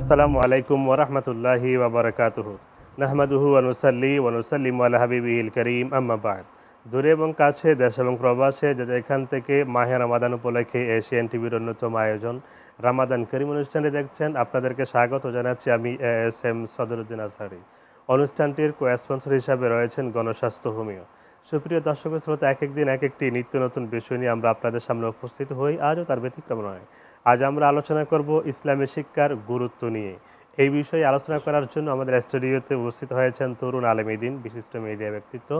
আসসালামু আলাইকুম ওরহমতুল্লাহি ওবরকাতুহ নাহমাদুহু অনুসাল্লি অনুসাল্লিম আলা করিম আম্মাবাদ দূরে এবং কাছে, দেশ এবং প্রবাসে, যে এখান থেকে মাহে রামাদান উপলক্ষে এশিয়ান টিভির অন্যতম আয়োজন, রামাদান করিম অনুষ্ঠানে দেখছেন, আপনাদেরকে স্বাগত জানাচ্ছি আমি এস এম সদরুদ্দিন আসারি অনুষ্ঠানটির কো স্পন্সর হিসাবে রয়েছেন গণস্বাস্থ্য হোমিও। সুপ্রিয় দর্শক শ্রোতা এক একদিন এক একটি নিত্য নতুন বিষয় নিয়ে আমরা আপনাদের সামনে উপস্থিত হই। আজও তার ব্যতিক্রম নয়। আজ আমরা আলোচনা করব ইসলামী শিক্ষার গুরুত্ব নিয়ে। এই বিষয়ে আলোচনা করার জন্য আমাদের স্টুডিওতে উপস্থিত হয়েছেন তরুণ আলমীদিন বিশিষ্ট মিডিয়া ব্যক্তিত্ব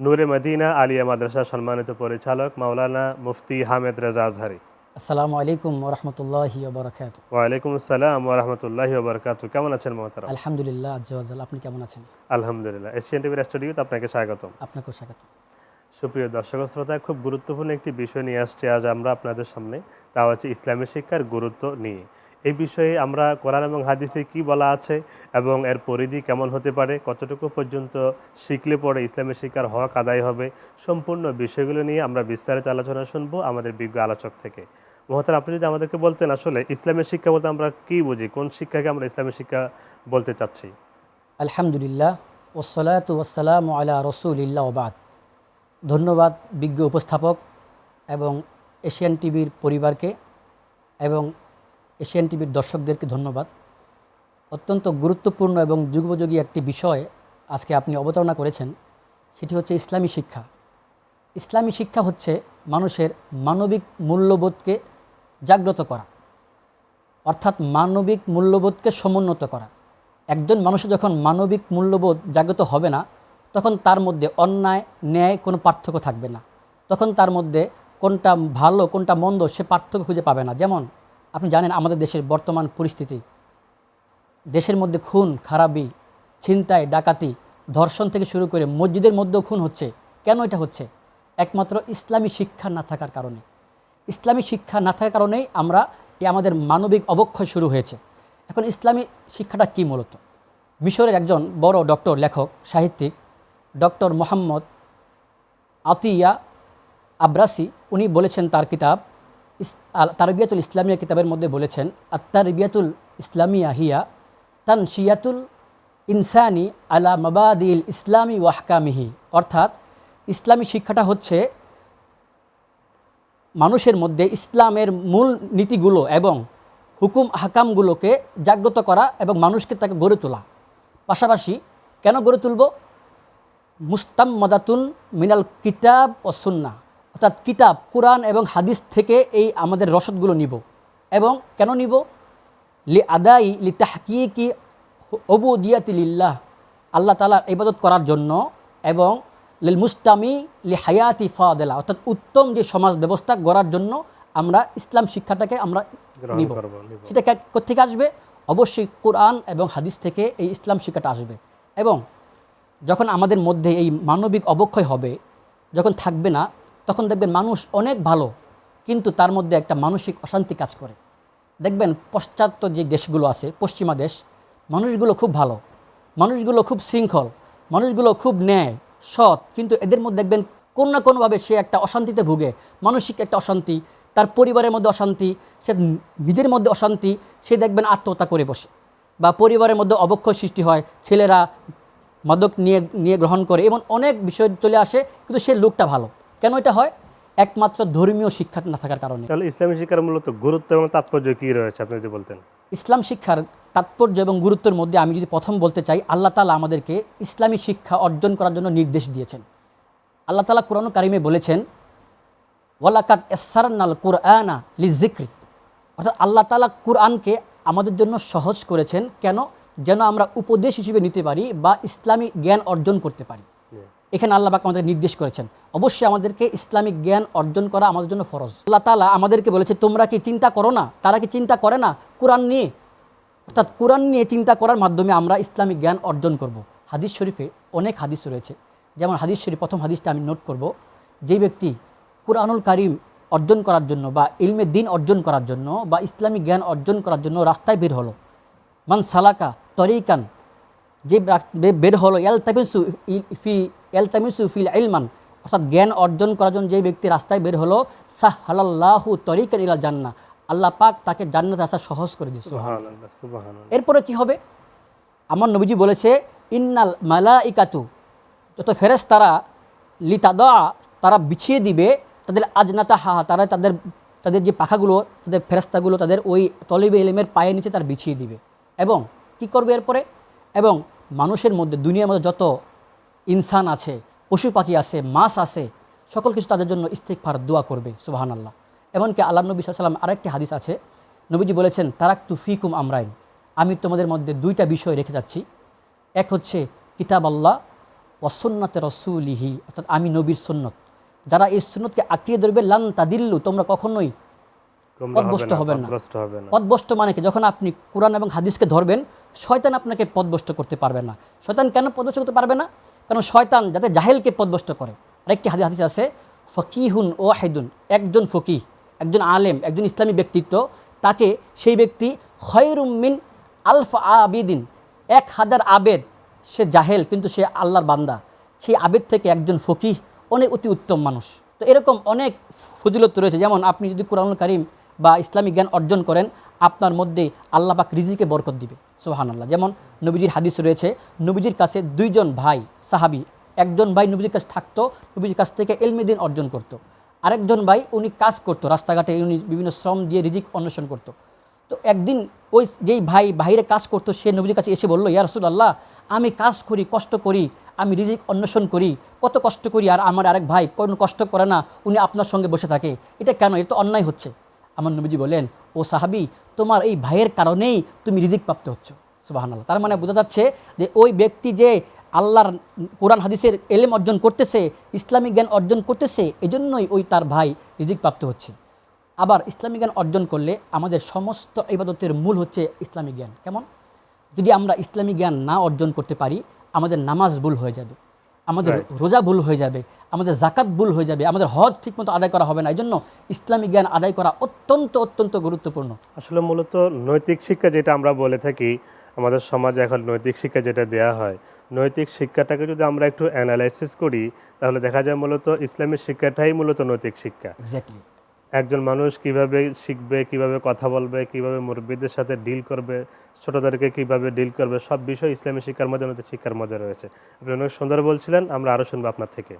নূরে মদিনা আলিয়া মাদ্রাসা সম্মানিত পরিচালক মাওলানা মুফতি হামেদ রেজা আজহারি। আসসালামু আলাইকুম ওরহমতুল্লাহি বরকাত ওয়ালাইকুম আসসালাম ওরহমতুল্লাহি ওবরকাতু কেমন আছেন মহতারা আলহামদুলিল্লাহ আজ্জাল। আপনি কেমন আছেন? আলহামদুলিল্লাহ। এশিয়ান টিভির স্টুডিওতে আপনাকে স্বাগতম। আপনাকেও স্বাগত সুপ্রিয় দর্শক শ্রোতা, খুব গুরুত্বপূর্ণ একটি বিষয় নিয়ে আসছে আজ আমরা আপনাদের সামনে। তা হচ্ছে ইসলামী শিক্ষার গুরুত্ব নিয়ে। এই বিষয়ে আমরা কোরআন এবং হাদিসে কি বলা আছে এবং এর পরিধি কেমন হতে পারে, কতটুকু পর্যন্ত শিখলে পরে ইসলামী শিক্ষার হক আদায় হবে, সম্পূর্ণ বিষয়গুলো নিয়ে আমরা বিস্তারিত আলোচনা শুনব আমাদের বিজ্ঞ আলোচক থেকে। মহতার আপনি যদি আমাদেরকে বলতেন আসলে ইসলামের শিক্ষা বলতে আমরা কি বুঝি, কোন শিক্ষাকে আমরা ইসলামের শিক্ষা বলতে চাচ্ছি? আলহামদুলিল্লাহ ওসলাত ওসালাম আলা রসুলিল্লা ধন্যবাদ বিজ্ঞ উপস্থাপক এবং এশিয়ান টিভির পরিবারকে এবং এশিয়ান টিভির দর্শকদেরকে ধন্যবাদ। অত্যন্ত গুরুত্বপূর্ণ এবং যুগোপযোগী একটি বিষয় আজকে আপনি অবতারণা করেছেন, সেটি হচ্ছে ইসলামী শিক্ষা। ইসলামী শিক্ষা হচ্ছে মানুষের মানবিক মূল্যবোধকে জাগ্রত করা, অর্থাৎ মানবিক মূল্যবোধকে সমুন্নত করা। একজন মানুষের যখন মানবিক মূল্যবোধ জাগ্রত হবে না তখন তার মধ্যে অন্যায়, ন্যায় কোনো পার্থক্য থাকবে না। তখন তার মধ্যে কোনটা ভালো, কোনটা মন্দ সে পার্থক্য খুঁজে পাবে না। যেমন, আপনি জানেন আমাদের দেশের বর্তমান পরিস্থিতি। দেশের মধ্যে খুন, খারাপি, ছিনতাই, ডাকাতি, ধর্ষণ থেকে শুরু করে মসজিদের মধ্যেও খুন হচ্ছে। কেন এটা হচ্ছে? একমাত্র ইসলামী শিক্ষা না থাকার কারণে। ইসলামী শিক্ষা না থাকার কারণেই আমরা এই আমাদের মানবিক অবক্ষয় শুরু হয়েছে। এখন ইসলামী শিক্ষাটা কি মূলত? মিশরের একজন বড় ডক্টর, লেখক, সাহিত্যিক ডক্টর মোহাম্মদ আতিয়া আব্রাসি, উনি বলেছেন তার কিতাব তারবিয়াতুল ইসলামিয়া কিতাবের মধ্যে বলেছেন আত্মারবিয়াতুল ইসলামিয়া হিয়া তান শিয়াতুল ইনসানি আলা মাবাদিল ইসলামী ওয়াহকামিহি অর্থাৎ ইসলামী শিক্ষাটা হচ্ছে মানুষের মধ্যে ইসলামের মূল নীতিগুলো এবং হুকুম হাকামগুলোকে জাগ্রত করা এবং মানুষকে তাকে গড়ে তোলা। পাশাপাশি কেন গড়ে তুলব? মুস্তাম্মাদাতুন মিনাল কিতাব ও সুন্না অর্থাৎ কিতাব কোরআন এবং হাদিস থেকে এই আমাদের রসদগুলো নিব। এবং কেন নিব? লি আদাই লি তাহকিকি অবুদিয়াতিল্লাহ আল্লাহ তালার ইবাদত করার জন্য এবং লিল মুস্তামি লি হায়াতি ফাদেলা। অর্থাৎ উত্তম যে সমাজ ব্যবস্থা গড়ার জন্য আমরা ইসলাম শিক্ষাটাকে আমরা নিব। সেটা কে- কোত্থেকে আসবে? অবশ্যই কোরআন এবং হাদিস থেকে এই ইসলাম শিক্ষাটা আসবে। এবং যখন আমাদের মধ্যে এই মানবিক অবক্ষয় হবে, যখন থাকবে না, তখন দেখবেন মানুষ অনেক ভালো, কিন্তু তার মধ্যে একটা মানসিক অশান্তি কাজ করে। দেখবেন পশ্চাত্য যে দেশগুলো আছে, পশ্চিমা দেশ, মানুষগুলো খুব ভালো, মানুষগুলো খুব শৃঙ্খল, মানুষগুলো খুব ন্যায়, সৎ, কিন্তু এদের মধ্যে দেখবেন কোনো না কোনোভাবে সে একটা অশান্তিতে ভুগে, মানসিক একটা অশান্তি, তার পরিবারের মধ্যে অশান্তি, সে নিজের মধ্যে অশান্তি, সে দেখবেন আত্মহত্যা করে বসে। বা পরিবারের মধ্যে অবক্ষয় সৃষ্টি হয়, ছেলেরা মাদক নিয়ে নিয়ে গ্রহণ করে এবং অনেক বিষয় চলে আসে কিন্তু সে লোকটা ভালো। কেন এটা হয়? একমাত্র ধর্মীয় শিক্ষা না থাকার কারণে। তাহলে ইসলামী শিক্ষার মূলত গুরুত্ব এবং তাৎপর্য কি রয়েছে আপনি যদি বলতেন? ইসলাম শিক্ষার তাৎপর্য এবং গুরুত্বের মধ্যে আমি যদি প্রথম বলতে চাই আল্লাহ তালা আমাদেরকে ইসলামী শিক্ষা অর্জন করার জন্য নির্দেশ দিয়েছেন। আল্লাহ তালা কোরআন কারিমে বলেছেন ওয়ালাকাত এসারান্নাল কুরআনা লিজিক্রি অর্থাৎ আল্লাহ তালা কুরআনকে আমাদের জন্য সহজ করেছেন। কেন? যেন আমরা উপদেশ হিসেবে নিতে পারি বা ইসলামী জ্ঞান অর্জন করতে পারি। এখানে আল্লাহ পাক আমাদের নির্দেশ করেছেন। অবশ্যই আমাদেরকে ইসলামিক জ্ঞান অর্জন করা আমাদের জন্য ফরজ। আল্লাহ তালা আমাদেরকে বলেছে তোমরা কি চিন্তা করো না? তারা কি চিন্তা করে না? কোরআন নিয়ে অর্থাৎ কোরআন নিয়ে চিন্তা করার মাধ্যমে আমরা ইসলামিক জ্ঞান অর্জন করব। হাদিস শরীফে অনেক হাদিস রয়েছে। যেমন হাদিস শরীফ প্রথম হাদিসটা আমি নোট করব। যে ব্যক্তি কোরআনুল কারিম অর্জন করার জন্য বা ইলমে দিন অর্জন করার জন্য বা ইসলামিক জ্ঞান অর্জন করার জন্য রাস্তায় বের হলো মান সালাকা তরিকান যে বের হলো এলতামিসু ই- ফি এলতামিসু ফিল ইলমান অর্থাৎ জ্ঞান অর্জন করার জন্য যে ব্যক্তি রাস্তায় বের হলো সাহ হালাল্লাহু তরিকান ইলা জান্না আল্লাহ পাক তাকে জান্নাতে আসা সহজ করে দিচ্ছে এরপরে কি হবে? আমার নবীজি বলেছে ইন্নাল মালা ইকাতু যত ফেরেস তারা লিতাদা তারা বিছিয়ে দিবে তাদের আজনাতা হাহা তারা তাদের তাদের যে পাখাগুলো তাদের ফেরেস্তাগুলো তাদের ওই তলিবে এলেমের পায়ের নিচে তার বিছিয়ে দিবে। এবং কি করবে এরপরে? এবং মানুষের মধ্যে, দুনিয়ার মধ্যে যত ইনসান আছে, পশু পাখি আছে, মাছ আছে, সকল কিছু তাদের জন্য ইস্তেকফার দোয়া করবে সুবাহান আল্লাহ এমনকি আল্লাহ নবী সাল্লাম আরেকটি হাদিস আছে, নবীজি বলেছেন তারাক তু ফিকুম আমরাইন। আমি তোমাদের মধ্যে দুইটা বিষয় রেখে যাচ্ছি। এক হচ্ছে কিতাব আল্লাহ ওয়াসন্নাতে রসুলিহি, অর্থাৎ আমি নবীর সন্ন্যত যারা এই সুন্নতকে আঁকড়িয়ে ধরবে, লান তাদিল্লু, তোমরা কখনোই গোমরাহ হবেন না। পথভ্রষ্ট মানে কি? যখন আপনি কোরআন এবং হাদিসকে ধরবেন শয়তান আপনাকে পথভ্রষ্ট করতে পারবে না। শয়তান কেন পথভ্রষ্ট করতে পারবে না? কারণ শয়তান যাতে জাহেলকে পথভ্রষ্ট করে। আরেকটি হাদিস হাদিস আছে ফকিহুন ও হাইদুন একজন ফকিহ একজন আলেম একজন ইসলামী ব্যক্তিত্ব তাকে সেই ব্যক্তি খয়রুমিন আলফ আবিদিন এক হাজার আবেদ। সে জাহেল কিন্তু সে আল্লাহর বান্দা। সেই আবেদ থেকে একজন ফকিহ অনেক অতি উত্তম মানুষ। তো এরকম অনেক ফজিলত রয়েছে। যেমন আপনি যদি কোরআনুল কারিম বা ইসলামিক জ্ঞান অর্জন করেন, আপনার মধ্যে আল্লাহ পাক রিজিকে বরকত দিবে। সোহান আল্লাহ যেমন নবীজির হাদিস রয়েছে, নবীজির কাছে দুইজন ভাই সাহাবি, একজন ভাই নবীজির কাছে থাকতো, নবীজির কাছ থেকে এলমেদিন অর্জন করতো। আরেকজন ভাই উনি কাজ করতো, রাস্তাঘাটে উনি বিভিন্ন শ্রম দিয়ে রিজিক অন্বেষণ করতো। তো একদিন ওই যেই ভাই বাইরে কাজ করতো, সে নবীর কাছে এসে বলল, ইয়া রসুল্লাহ আমি কাজ করি, কষ্ট করি, আমি রিজিক অন্বেষণ করি, কত কষ্ট করি, আর আমার আরেক ভাই কোনো কষ্ট করে না, উনি আপনার সঙ্গে বসে থাকে। এটা কেন? এটা তো অন্যায় হচ্ছে। আমার নবীজি বলেন, ও সাহাবি, তোমার এই ভাইয়ের কারণেই তুমি রিজিক প্রাপ্ত হচ্ছ। সুবাহান আল্লাহ তার মানে বোঝা যাচ্ছে যে ওই ব্যক্তি যে আল্লাহর কোরআন, হাদিসের এলেম অর্জন করতেছে ইসলামিক জ্ঞান অর্জন করতেছে, এজন্যই ওই তার ভাই রিজিক প্রাপ্ত হচ্ছে। আবার ইসলামিক জ্ঞান অর্জন করলে আমাদের সমস্ত ইবাদতের মূল হচ্ছে ইসলামিক জ্ঞান। কেমন? যদি আমরা ইসলামিক জ্ঞান না অর্জন করতে পারি, আমাদের নামাজ ভুল হয়ে যাবে। আমাদের রোজা ভুল হয়ে যাবে আমাদের জাকাত ভুল হয়ে যাবে আমাদের হজ ঠিকমতো আদায় করা হবে না। এই জন্য ইসলামী জ্ঞান আদায় করা অত্যন্ত অত্যন্ত গুরুত্বপূর্ণ। আসলে মূলত নৈতিক শিক্ষা যেটা আমরা বলে থাকি আমাদের সমাজে এখন নৈতিক শিক্ষা যেটা দেয়া হয় নৈতিক শিক্ষাটাকে যদি আমরা একটু অ্যানালাইসিস করি তাহলে দেখা যায় মূলত ইসলামের শিক্ষাটাই মূলত নৈতিক শিক্ষা। এক্স্যাক্টলি একজন মানুষ কীভাবে শিখবে, কীভাবে কথা বলবে, কীভাবে মুরব্বীদের সাথে ডিল করবে, ছোটদেরকে কীভাবে ডিল করবে, সব বিষয় ইসলামী শিক্ষার মধ্যে নৈতিক শিক্ষার মধ্যে রয়েছে। আপনি অনেক সুন্দর বলছিলেন, আমরা আরও শুনব আপনার থেকে।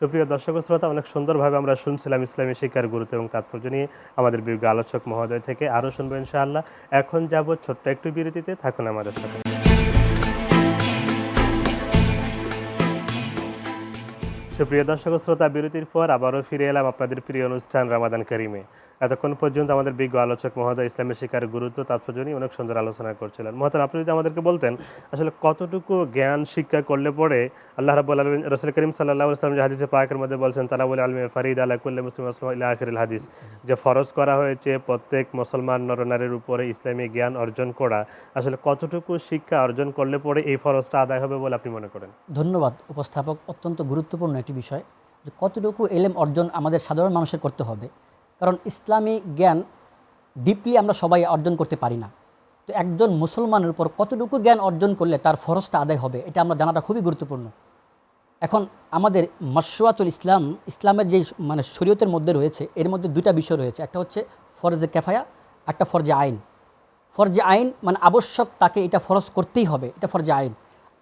সুপ্রিয় দর্শক শ্রোতা, অনেক সুন্দরভাবে আমরা শুনছিলাম ইসলামী শিক্ষার গুরুত্ব এবং তাৎপর্য নিয়ে আমাদের বিজ্ঞ আলোচক মহোদয় থেকে। আরও শুনব ইনশাআল্লাহ। এখন যাব ছোট্ট একটু বিরতিতে, থাকুন আমাদের সাথে। সুপ্রিয় দর্শক শ্রোতা বিরতির পর আবারও ফিরে এলাম আপনাদের প্রিয় অনুষ্ঠান রামাদান করিমে। এতক্ষণ পর্যন্ত আমাদের বিজ্ঞ আলোচক মহোদয় ইসলামের শিকার গুরুত্ব তাৎপর্য নিয়ে অনেক সুন্দর আলোচনা করছিলেন। মহোদয়, আপনি যদি আমাদেরকে বলতেন, আসলে কতটুকু জ্ঞান শিক্ষা করলে পরে আল্লাহ রাবুল আলমিন, রসুল করিম সাল্লাহ ইসলাম যে হাদিসে পাকের মধ্যে বলছেন তালাবুল আলমী ফারিদ আল্লাহ কুল্লে মুসলিম আসলাম হাদিস, যে ফরজ করা হয়েছে প্রত্যেক মুসলমান নরনারীর উপরে ইসলামী জ্ঞান অর্জন করা, আসলে কতটুকু শিক্ষা অর্জন করলে পরে এই ফরজটা আদায় হবে বলে আপনি মনে করেন? ধন্যবাদ, উপস্থাপক। অত্যন্ত গুরুত্বপূর্ণ একটি বিষয় যে কতটুকু এলেম অর্জন আমাদের সাধারণ মানুষের করতে হবে। কারণ ইসলামী জ্ঞান ডিপলি আমরা সবাই অর্জন করতে পারি না। তো একজন মুসলমানের উপর কতটুকু জ্ঞান অর্জন করলে তার ফরজটা আদায় হবে, এটা আমরা জানাটা খুবই গুরুত্বপূর্ণ। এখন আমাদের মাসুয়াতুল ইসলাম, ইসলামের যে মানে শরীয়তের মধ্যে রয়েছে, এর মধ্যে দুটা বিষয় রয়েছে। একটা হচ্ছে ফরজে ক্যাফায়া একটা ফরজে আইন। ফরজে আইন মানে আবশ্যক তাকে এটা ফরজ করতেই হবে, এটা ফরজে আইন।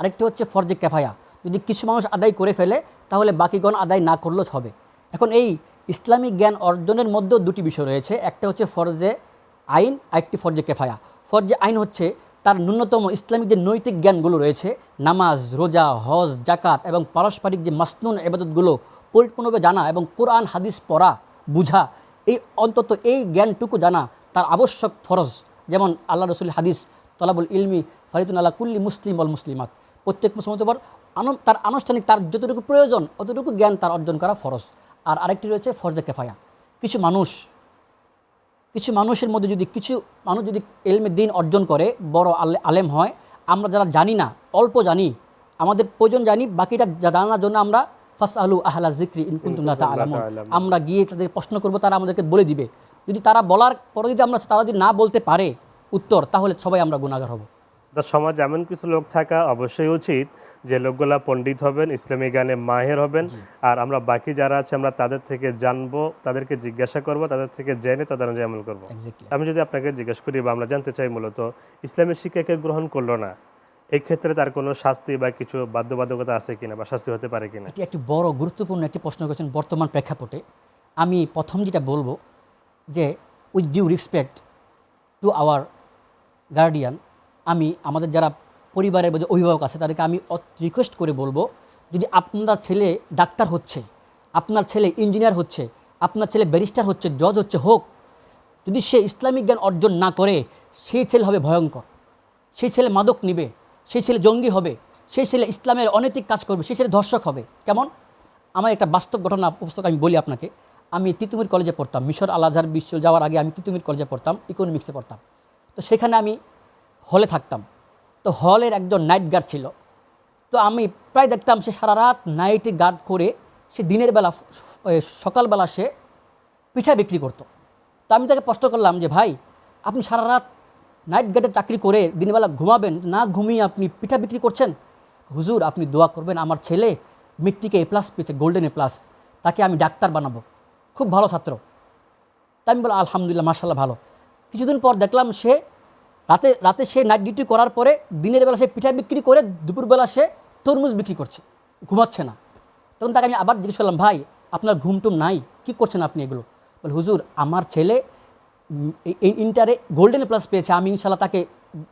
আরেকটি হচ্ছে ফরজে ক্যাফায়া যদি কিছু মানুষ আদায় করে ফেলে, তাহলে বাকিগণ আদায় না করলেও হবে। এখন এই ইসলামিক জ্ঞান অর্জনের মধ্যেও দুটি বিষয় রয়েছে। একটা হচ্ছে ফরজে আইন, আরেকটি ফরজে কেফায়া। ফরজে আইন হচ্ছে তার ন্যূনতম ইসলামিক যে নৈতিক জ্ঞানগুলো রয়েছে, নামাজ, রোজা, হজ জাকাত এবং পারস্পরিক যে মাসনুন এবাদতগুলো পরিপূর্ণভাবে জানা এবং কোরআন, হাদিস পড়া, বুঝা, এই অন্তত এই জ্ঞানটুকু জানা তার আবশ্যক ফরজ। যেমন আল্লাহ রসুল হাদিস, তলাবুল ইলমি ফারিদুল আল্লাহ কুল্লি মুসলিম বল মুসলিমাত। প্রত্যেক আন- তার আনুষ্ঠানিক, তার যতটুকু প্রয়োজন, অতটুকু জ্ঞান তার অর্জন করা ফরজ। আর আরেকটি রয়েছে ফরজে কেফায়া। কিছু মানুষ কিছু মানুষের মধ্যে যদি কিছু মানুষ যদি এলমে দিন অর্জন করে বড় আলে- আলেম হয় আমরা যারা জানি না অল্প জানি আমাদের প্রয়োজন জানি বাকিটা জানার জন্য আমরা ফাস আলু আহলা জিক্রি ইনকুন্তুল্লাহ তা'লামুন। আমরা গিয়ে তাদের প্রশ্ন করব তারা আমাদেরকে বলে দিবে। যদি তারা বলার পরে যদি আমরা তারা যদি না বলতে পারে উত্তর তাহলে সবাই আমরা গুণাগার হব। তা সমাজে এমন কিছু লোক থাকা অবশ্যই উচিত যে লোকগুলা পণ্ডিত হবেন ইসলামী গানে মাহের হবেন। আর আমরা বাকি যারা আছে আমরা তাদের থেকে জানব তাদেরকে জিজ্ঞাসা করব তাদের থেকে জেনে তাদের অনুযায়ী আমল করব। আমি যদি আপনাকে জিজ্ঞেস করি বা আমরা জানতে চাই মূলত ইসলামের শিক্ষাকে গ্রহণ করল না এই ক্ষেত্রে তার কোনো শাস্তি বা কিছু বাধ্যবাধকতা আছে কিনা বা শাস্তি হতে পারে কিনা? এটি একটি বড় গুরুত্বপূর্ণ একটি প্রশ্ন করেছেন বর্তমান প্রেক্ষাপটে। আমি প্রথম যেটা বলব যে with due respect to our guardian আমি আমাদের যারা পরিবারের অভিভাবক আছে, তাদেরকে আমি রিকোয়েস্ট করে বলব, যদি আপনার ছেলে ডাক্তার হচ্ছে, আপনার ছেলে ইঞ্জিনিয়ার হচ্ছে, আপনার ছেলে ব্যারিস্টার হচ্ছে জজ হচ্ছে, হোক, যদি সে ইসলামিক জ্ঞান অর্জন না করে, সেই ছেলে হবে ভয়ঙ্কর। সেই ছেলে মাদক নিবে, সেই ছেলে জঙ্গি হবে, সেই ছেলে ইসলামের অনৈতিক কাজ করবে, সেই ছেলে ধর্ষক হবে। কেমন? আমার একটা বাস্তব ঘটনা পুস্তক আমি বলি আপনাকে। আমি তিতুমির কলেজে পড়তাম, মিশর আল আজহার বিশ্ব যাওয়ার আগে আমি তিতুমির কলেজে পড়তাম ইকোনমিক্সে পড়তাম। তো সেখানে আমি হলে থাকতাম। তো হলের একজন নাইট গার্ড ছিল। তো আমি প্রায় দেখতাম সে সারা রাত নাইটে গার্ড করে সে দিনের বেলা সকালবেলা সে পিঠা বিক্রি করতো। তো আমি তাকে প্রশ্ন করলাম যে, ভাই, আপনি সারা রাত নাইট গার্ডের চাকরি করে দিনবেলা ঘুমাবেন? না ঘুমিয়ে আপনি পিঠা বিক্রি করছেন? হুজুর, আপনি দোয়া করবেন, আমার ছেলে মিট্টিকে এ প্লাস পেয়েছে গোল্ডেন এ প্লাস তাকে আমি ডাক্তার বানাবো। খুব ভালো ছাত্র। তাই আমি বললাম, আলহামদুলিল্লাহ মার্শাল্লাহ ভালো। কিছুদিন পর দেখলাম সে রাতে রাতে সে নাইট ডিউটি করার পরে দিনের বেলা সে পিঠা বিক্রি করে দুপুরবেলা সে তরমুজ বিক্রি করছে, ঘুমাচ্ছে না। তখন তাকে আমি আবার জিজ্ঞেস করলাম, ভাই, আপনার ঘুম টুম নাই, কী করছেন আপনি এগুলো? বলে, হুজুর, আমার ছেলে ইন্টারে গোল্ডেন প্লাস পেয়েছে, আমি ইনশাল্লাহ তাকে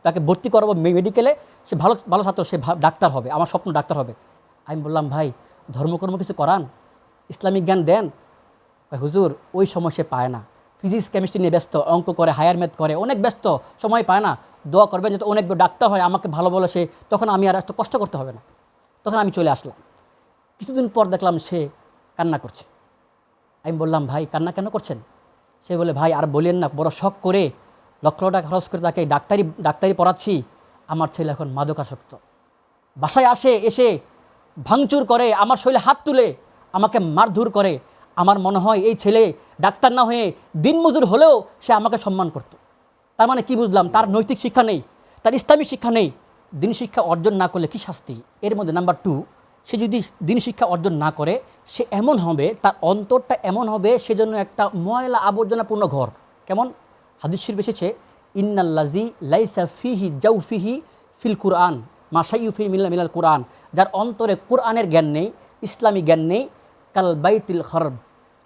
তাকে ভর্তি করাবো মেডিকেলে সে ভালো ভালো ছাত্র, সে ডাক্তার হবে, আমার স্বপ্ন ডাক্তার হবে। আমি বললাম, ভাই, ধর্মকর্ম কিছু করান? ইসলামিক জ্ঞান দেন? হুজুর, ওই সময় সে পায় না। ফিজিক্স, কেমিস্ট্রি নিয়ে ব্যস্ত, অঙ্ক করে হায়ার ম্যাথ করে, অনেক ব্যস্ত, সময় পায় না। দোয়া করবেন যাতে অনেক ডাক্তার হয়, আমাকে ভালো বলে সে, তখন আমি আর এত কষ্ট করতে হবে না। তখন আমি চলে আসলাম। কিছুদিন পর দেখলাম সে কান্না করছে। আমি বললাম, ভাই, কান্না কেন করছেন? সে বলে, ভাই, আর বলেন না, বড় শখ করে লক্ষ লক্ষ টাকা খরচ করে তাকে ডাক্তারি ডাক্তারি পড়াচ্ছি। আমার ছেলে এখন মাদকাসক্ত। বাসায় আসে, এসে ভাঙচুর করে, আমার শরীরে হাত তুলে, আমাকে মারধুর করে আমার মনে হয় এই ছেলে ডাক্তার না হয়ে দিনমজুর হলেও সে আমাকে সম্মান করত। তার মানে কি বুঝলাম? তার নৈতিক শিক্ষা নেই, তার ইসলামী শিক্ষা নেই। দিন শিক্ষা অর্জন না করলে কি শাস্তি? এর মধ্যে নাম্বার টু সে যদি দিন শিক্ষা অর্জন না করে, সে এমন হবে, তার অন্তরটা এমন হবে সেজন্য একটা ময়লা আবর্জনাপূর্ণ ঘর। কেমন? হাদিস শরীফ এসেছে ইন্নাল্লাজি লাইসা ফিহি জাউফিহি ফিল কুরআন মাসাইউফি মিল্লা মিলাল কুরআন। যার অন্তরে কোরআনের জ্ঞান নেই, ইসলামী জ্ঞান নেই, কাল বাইতিল খরব।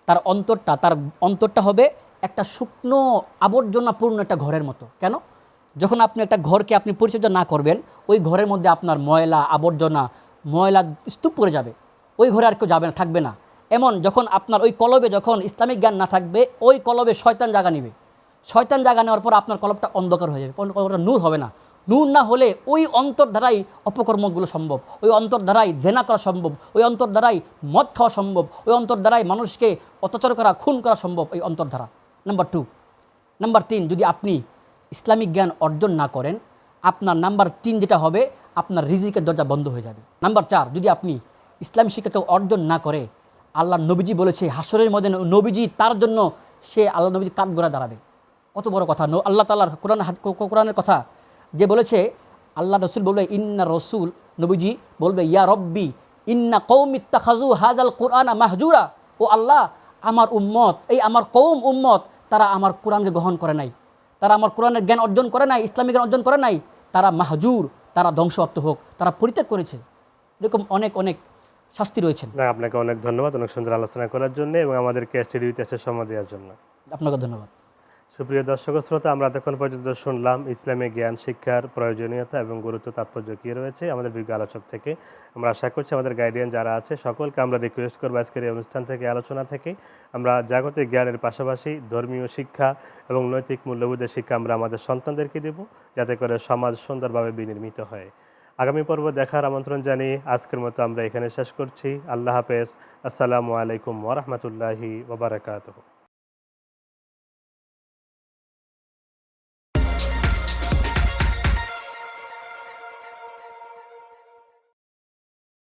তার অন্তরটা তার অন্তরটা হবে একটা শুকনো আবর্জনাপূর্ণ একটা ঘরের মতো। কেন? যখন আপনি একটা ঘরকে আপনি পরিচর্যা না করবেন, ওই ঘরের মধ্যে আপনার ময়লা, আবর্জনা, ময়লা স্তূপ পড়ে যাবে। ওই ঘরে আর কেউ যাবে না, থাকবে না। এমন যখন আপনার ওই কলবে যখন ইসলামিক জ্ঞান না থাকবে, ওই কলবে শয়তান জায়গা নেবে। শয়তান জায়গা নেওয়ার পর আপনার কলবটা অন্ধকার হয়ে যাবে, কলবটা নূর হবে না। নূর না হলে ওই অন্তর দ্বারাই অপকর্মগুলো সম্ভব। ওই অন্তর দ্বারাই জেনা করা সম্ভব। ওই অন্তর দ্বারাই মদ খাওয়া সম্ভব। ওই অন্তর দ্বারাই মানুষকে অত্যাচার করা, খুন করা সম্ভব ওই অন্তর দ্বারা নাম্বার টু নাম্বার তিন, যদি আপনি ইসলামিক জ্ঞান অর্জন না করেন, আপনার নাম্বার তিন যেটা হবে, আপনার রিজিকের দরজা বন্ধ হয়ে যাবে। নাম্বার চার, যদি আপনি ইসলামী শিক্ষাকে অর্জন না করে, আল্লাহ নবীজি বলেছে হাসরের মধ্যে নবীজি তার জন্য সে আল্লাহ নবীজি কাঠ গোড়া দাঁড়াবে। কত বড় কথা। আল্লাহ তাল্লাহ কোরআন কোরআনের কথা যে বলেছে আল্লাহ রসুল বলবে ইন্না রসুল নবীজি বলবে ইয়া রব্বি ইন্না কৌমিত্তা খাজু হাজাল কোরআনা মাহজুরা ও আল্লাহ আমার উম্মত এই আমার কৌম উম্মত তারা আমার কোরআনকে গ্রহণ করে নাই। তারা আমার কোরআনের জ্ঞান অর্জন করে নাই ইসলামিক জ্ঞান অর্জন করে নাই। তারা মাহজুর তারা ধ্বংসপ্রাপ্ত হোক তারা পরিত্যাগ করেছে। এরকম অনেক অনেক শাস্তি রয়েছেন না আপনাকে অনেক ধন্যবাদ অনেক সুন্দর আলোচনা করার জন্য এবং আমাদেরকে স্টেডিও ইতিহাসের সময় দেওয়ার জন্য। আপনাকে ধন্যবাদ। সুপ্রিয় দর্শক শ্রোতা, আমরা এতক্ষণ পর্যন্ত শুনলাম ইসলামী জ্ঞান, শিক্ষার প্রয়োজনীয়তা এবং গুরুত্ব তাৎপর্য কী রয়েছে আমাদের বিজ্ঞ আলোচক থেকে। আমরা আশা করছি আমাদের গাইডিয়ান যারা আছে, সকলকে আমরা রিকোয়েস্ট করব আজকের এই অনুষ্ঠান থেকে, আলোচনা থেকে। আমরা জাগতিক জ্ঞানের পাশাপাশি ধর্মীয় শিক্ষা এবং নৈতিক মূল্যবোধের শিক্ষা আমরা আমাদের সন্তানদেরকে দেব, যাতে করে সমাজ সুন্দরভাবে বিনির্মিত হয়। আগামী পর্ব দেখার আমন্ত্রণ জানিয়ে আজকের মতো আমরা এখানে শেষ করছি। আল্লাহ হাফেজ। আসসালামু আলাইকুম ওরহমতুল্লাহি ওবরাকাতহ